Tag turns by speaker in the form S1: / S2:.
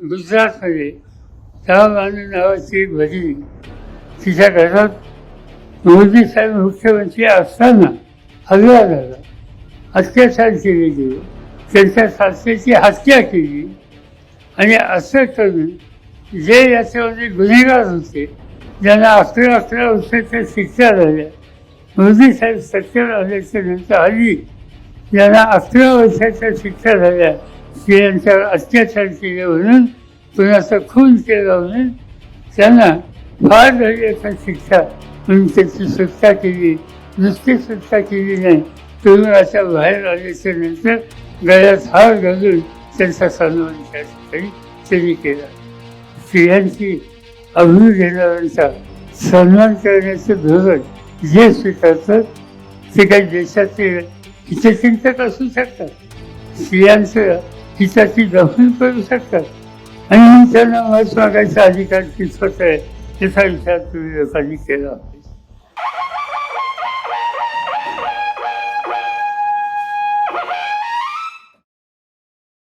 S1: गुजरातमध्ये शाहबानू नावाची एक भगिनी तिच्या घरात मोदी साहेब मुख्यमंत्री असताना हल्ला झाला. अत्याचार केले गेले. त्यांच्या सासऱ्याची हत्या केली. आणि असं करून जे याच्यामध्ये गुन्हेगार होते ज्यांना अकरा अकरा वर्षाच्या शिक्षा झाल्या मोदी साहेब सत्तेवर आल्याच्यानंतर हल्ली ज्यांना अकरा वर्षाच्या शिक्षा झाल्या स्त्रियांच्यावर अत्याचार केले म्हणून कुणाचा खून केला म्हणून त्यांना फार धैर्याचा शिक्षा म्हणून त्याची सुटका केली. नुसती सुटका केली नाही. तुरुंगाच्या बाहेर आल्याच्यानंतर गळ्यात हार घालून त्यांचा सन्मान त्या ठिकाणी त्यांनी केला. स्त्रियांची अभूत घेणाऱ्यांचा सन्मान करण्याचं धोरण जे स्वीकारतात ते काही देशाचे हितचिंतक असू शकतात. स्त्रियांचं हिताची जमीन करू शकतात. आणि त्यांना मत मागायचा अधिकार कितपत आहे याचा विचार तुम्ही लोकांनी केला.